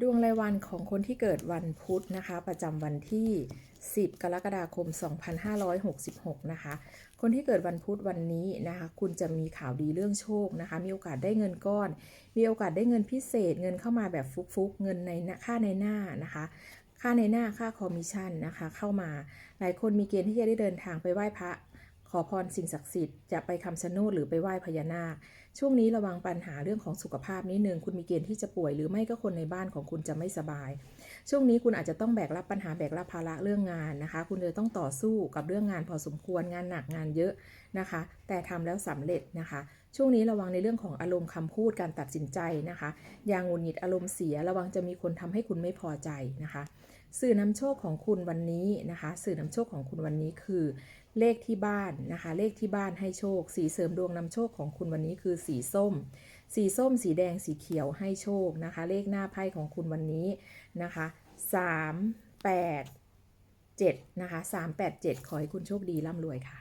ดวงรายวันของคนที่เกิดวันพุธนะคะ ประจำวันที่ 10 กรกฎาคม 2566 นะคะ คนที่เกิดวันพุธวันนี้นะคะ คุณจะมีข่าวดีเรื่องโชคนะคะ มีโอกาสได้เงินก้อน มีโอกาสได้เงินพิเศษ เงินเข้ามาแบบฟุกๆ เงินในค่าในหน้านะคะค่าในหน้าค่าคอมมิชชั่นนะคะ เข้ามาหลายคนมีเกณฑ์ที่จะได้เดินทางไปไหว้พระ อพรสิ่งศักดิ์สิทธิ์จะไปคำชะโนดหรือไปไหว้พญานาค ช่วงนี้ระวังปัญหาเรื่องของสุขภาพนิดนึงคุณมีเกณฑ์ที่จะป่วยหรือไม่ก็คนในบ้านของคุณจะไม่สบาย ช่วงนี้คุณอาจจะต้องแบกรับปัญหาแบกรับภาระเรื่องงานนะคะ คุณจะต้องต่อสู้กับเรื่องงานพอสมควรงานหนักงานเยอะนะคะ แต่ทำแล้วสำเร็จนะคะ ช่วงนี้ระวังในเรื่องของอารมณ์คำพูดการตัดสินใจนะคะ อย่างหงุดหงิดอารมณ์เสีย ระวังจะมีคนทำให้คุณไม่พอใจนะคะ สื่อนำโชคของคุณวันนี้นะคะ สื่อนำโชคของคุณวันนี้คือ เลขที่บ้านนะคะ เลขที่บ้านให้โชค สีเสริมดวงนำโชคของคุณวันนี้คือสีส้ม สีส้ม สีแดงสีเขียวให้โชคนะคะ เลขหน้าไพ่ของคุณวันนี้นะคะ3 8 7นะคะ3 8 7ขอให้คุณโชคดีร่ำรวยค่ะ